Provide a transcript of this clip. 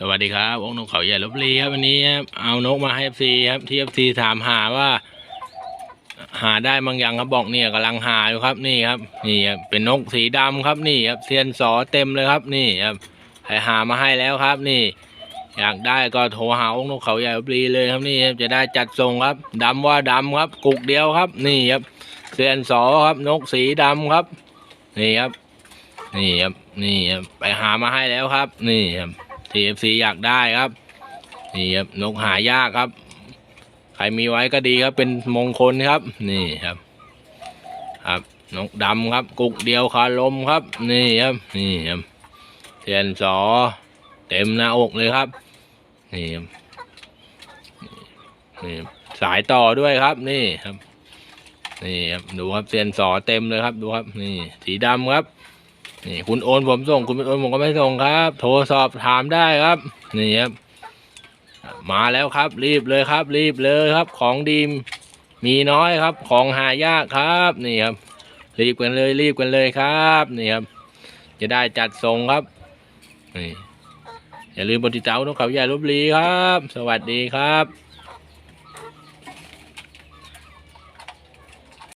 สวัสดีครับองนกเขาใหญ่ลบบุรีครับวันนี้ครับเอานกมาให้เอฟซีครับที่เอฟซีถามหาว่า หาได้บางอย่างครับบอกเนี่ยกำลังหาอยู่ครับนี่ครับ นี่ครับเป็นนกสีดำครับนี่ครับเทียนสอเต็มเลยครับ นี่ครับใครหามาให้แล้วครับ นี่ อยากได้ก็โทรหาองค์นกเขาใหญ่ลบบุรีเลยครับนี่ครับจะได้จัดส่งครับดำว่าดำครับกุกเดียวครับ นี่ครับเทียนสอครับนกสีดำครับ นี่ครับ นี่ครับนี่ครับไปหามาให้แล้วครับ นี่ครับ TFC อยากได้ครับนี่ครับนกหายากครับ ใครมีไว้ก็ดีครับ เป็นมงคลครับ นี่ครับ ครับนกดำครับ กุกเดียวคาลมครับ นี่ครับ นี่ครับเทียนสอ เต็มหน้าอกเลยครับ นี่ครับนี่ครับสายต่อด้วยครับ นี่ครับ นี่ครับ ดูครับเทียนสอเต็มเลยครับ ดูครับ นี่ สีดำครับ นี่คุณโอนผมส่งคุณไม่โอนผมก็ไม่ส่งครับ โทรสอบถามได้ครับ นี่ครับ มาแล้วครับ รีบเลยครับ รีบเลยครับ ของดีมมีน้อยครับ ของหายากครับ นี่ครับ รีบกันเลย รีบกันเลยครับ นี่ครับ จะได้จัดส่งครับ นี่อย่าลืมบนติดตามนกเขาใหญ่ลบบุรีครับ สวัสดีครับ